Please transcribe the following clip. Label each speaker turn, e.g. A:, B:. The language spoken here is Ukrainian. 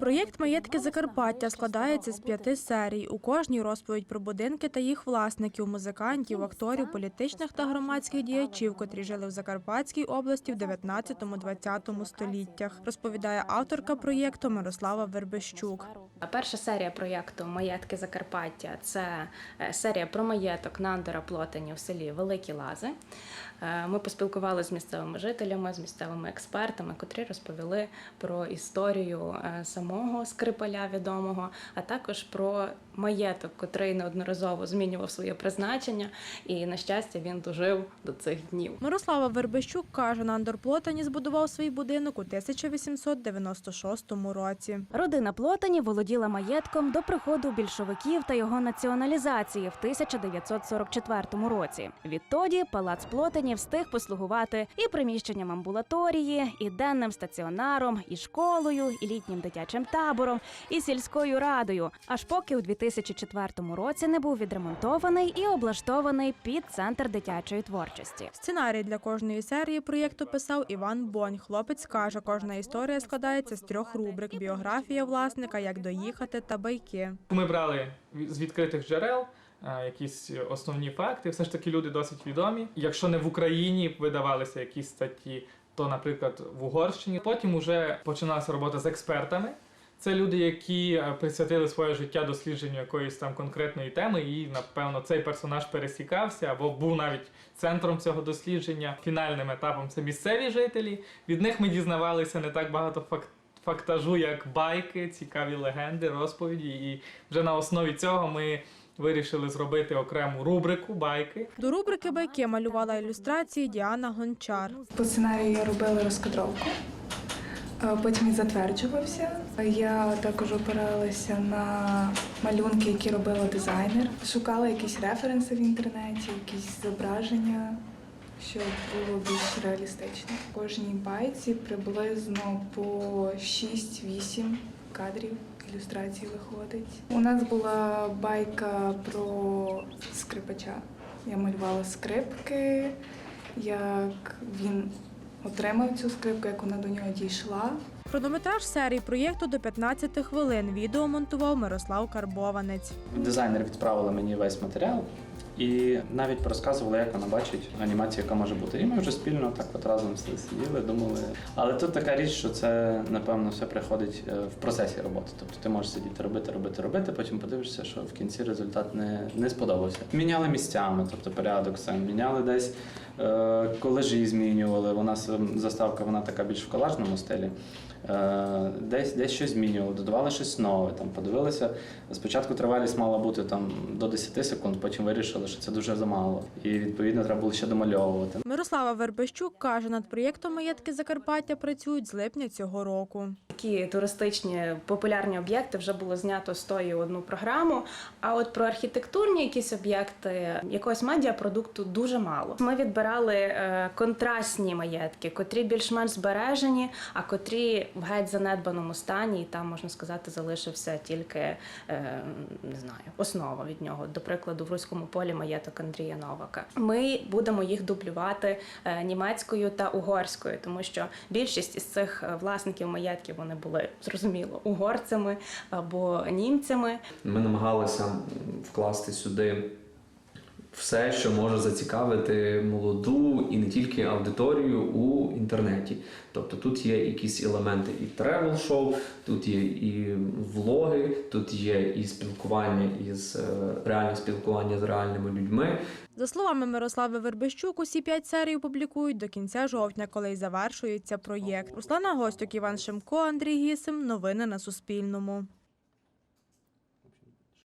A: Проєкт Маєтки Закарпаття складається з п'яти серій. У кожній розповідь про будинки та їх власників, музикантів, акторів, політичних та громадських діячів, котрі жили в Закарпатській області в 19-20 століттях, розповідає авторка проєкту Мирослава Вербещук.
B: Перша серія проєкту Маєтки Закарпаття це е, серія про маєток Нандора Плотані в селі Великі Лази. Е, Ми поспілкувалися з місцевими жителями, з місцевими експертами, котрі розповіли про історію е, самого Скрипаля відомого, а також про маєток, котрий неодноразово змінював своє призначення, і на щастя він дожив до цих днів.
A: Мирослава Вербещук каже, Нандор Плотані збудував свій будинок у 1896 році.
C: Родина Плотані володіла маєтком до приходу більшовиків та його націоналізації в 1944 році. Відтоді палац Плотані встиг послугувати і приміщенням амбулаторії, і денним стаціонаром, і школою, і літнім дитячим табором, і сільською радою. Аж поки у 2004 році не був відремонтований і облаштований під центр дитячої творчості.
A: Сценарій для кожної серії проєкту писав Іван Бонь. Хлопець каже, кожна історія складається з трьох рубрик: біографія власника, як доїхати та байки.
D: Ми брали з відкритих джерел е, якісь основні факти. Все ж таки люди досить відомі. Якщо не в Україні видавалися якісь статті, то, наприклад, в Угорщині. Потім вже починалася робота з експертами. Це люди, які е, присвятили своє життя дослідженню якоїсь там конкретної теми, і напевно цей персонаж пересікався або був навіть центром цього дослідження. Фінальним етапом це місцеві жителі. Від них ми дізнавалися не так багато факт. Фактажу як байки, цікаві легенди, розповіді, і вже на основі цього ми вирішили зробити окрему рубрику байки.
A: До рубрики байки малювала ілюстрації Діана Гончар.
E: По сценарію я робила розкадровку, потім він затверджувався. Я також опиралася на малюнки, які робила дизайнер. Шукала якісь референси в інтернеті, якісь зображення, щоб було більш реалістично. В кожній байці приблизно по 6-8 кадрів ілюстрацій виходить. У нас була байка про скрипача. Я малювала скрипки, як він отримав цю скрипку, як вона до нього дійшла.
A: Хронометраж серії проєкту до 15 хвилин. Відео монтував Мирослав Карбованець.
F: Дизайнер відправила мені весь матеріал і навіть розказувала, як вона бачить анімацію, яка може бути. І ми вже спільно так от разом сиділи, думали. Але тут така річ, що це напевно все приходить е, в процесі роботи. Тобто ти можеш сидіти, робити, робити, робити, потім подивишся, що в кінці результат не, не сподобався. Міняли місцями, тобто порядок сам, міняли десь. е, Колежі змінювали. У нас ем, заставка вона така більш в колажному стилі. Е, Десь, десь щось змінювали, додавали щось нове. Там подивилися. Спочатку тривалість мала бути там до 10 секунд, потім вирішили, що це дуже замало. І відповідно треба було ще домальовувати.
A: Мирослава Вербещук каже, над проєктом Маєтки Закарпаття працюють з липня цього року.
B: Такі туристичні популярні об'єкти вже було знято з тої одну програму. А от про архітектурні якісь об'єкти якогось медіапродукту дуже мало. Ми відбирали е, контрастні маєтки, котрі більш-менш збережені, а котрі в геть занедбаному стані, і там можна сказати, залишився тільки е, не знаю, основа від нього. До прикладу, в руському полі маєток Андрія Новака. Ми будемо їх дублювати е, німецькою та угорською, тому що більшість із цих е, власників маєтків вони були зрозуміло угорцями або німцями.
G: Ми намагалися вкласти сюди все, що може зацікавити молоду і не тільки аудиторію у інтернеті. Тобто тут є якісь елементи і тревел шоу, тут є і влоги, тут є і спілкування із е, реальне спілкування з реальними людьми.
A: За словами Мирослави Вербещук, усі п'ять серій публікують до кінця жовтня, коли й завершується проєкт. Руслана Гостюк, Іван Шимко, Андрій Гісим. Новини на Суспільному.